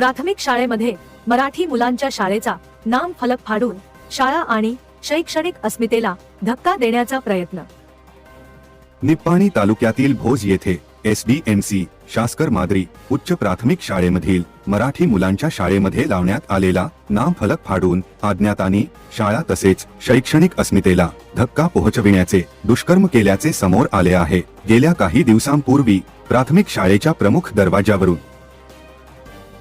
प्राथमिक शाळेमध्ये मराठी मुलांच्या शाळेचा नाम फलक फाडून शाळा आणि शैक्षणिक अस्मितेला धक्का देण्याचा प्रयत्न. निप्पाणी तालुक्यातील भोज येथे एस डी एम सी शासकर माद्री उच्च प्राथमिक शाळेमधील मराठी मुलांच्या शाळेमध्ये लावण्यात आलेला नामफलक फाडून अज्ञातांनी शाळा तसेच शैक्षणिक अस्मितेला धक्का पोहोचविण्याचे दुष्कर्म केल्याचे समोर आले आहे. गेल्या काही दिवसांपूर्वी प्राथमिक शाळेच्या प्रमुख दरवाजावरून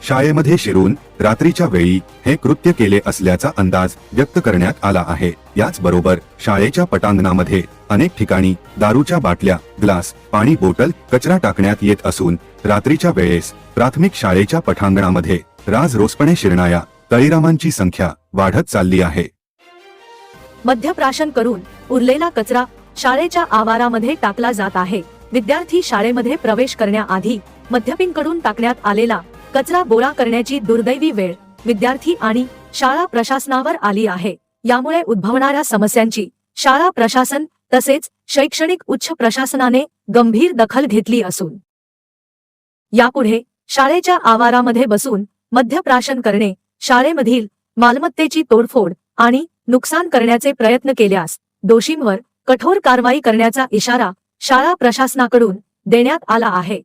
शाळेमध्ये शिरून रात्रीच्या वेळी हे कृत्य केले असल्याचा अंदाज व्यक्त करण्यात आला आहे. याच बरोबर शाळेच्या पटांगणामध्ये अनेक ठिकाणी दारूच्या बाटल्या ग्लास पाणी बोटल कचरा टाकण्यात येत असून रात्रीच्या वेळेस प्राथमिक शाळेच्या पटांगणामध्ये राज रोसपणे शिरणाऱ्या तळीरामांची संख्या वाढत चालली आहे. मध्यप्राशन करून उरलेला कचरा शाळेच्या आवारामध्ये टाकला जात आहे. विद्यार्थी शाळेमध्ये प्रवेश करण्याआधी मध्यपींकडून टाकण्यात आलेला कचरा गोळा करण्याची दुर्दैवी वेळ विद्यार्थी आणि शाळा प्रशासनावर आली आहे. यामुळे उद्भवणाऱ्या समस्यांची शाळा प्रशासन तसेच शैक्षणिक उच्च प्रशासनाने गंभीर दखल घेतली असून यापुढे शाळेच्या आवारामध्ये बसून मध्यप्राशन करणे शाळेमधील मालमत्तेची तोडफोड आणि नुकसान करण्याचे प्रयत्न केल्यास दोषींवर कठोर कारवाई करण्याचा इशारा शाळा प्रशासनाकडून देण्यात आला आहे.